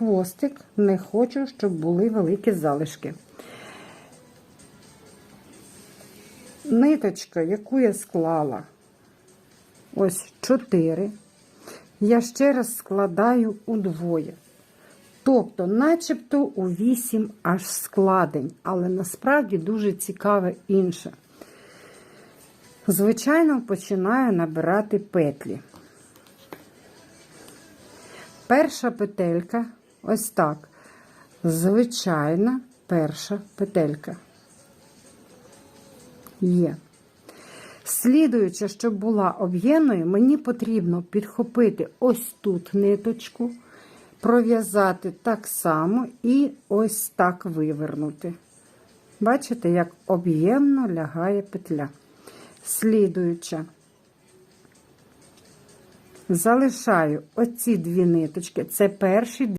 хвостик, не хочу, щоб були великі залишки. Ниточка, яку я склала, ось 4, я ще раз складаю удвоє. Тобто, начебто у 8 аж складень, але насправді дуже цікаве інше. Звичайно, починаю набирати петлі. Перша петелька ось так. Звичайна перша петелька. Є. Слідуючи, щоб була об'ємною, мені потрібно підхопити ось тут ниточку, пров'язати так само і ось так вивернути. Бачите, як об'ємно лягає петля. Слідуюча. Залишаю оці дві ниточки. Це перші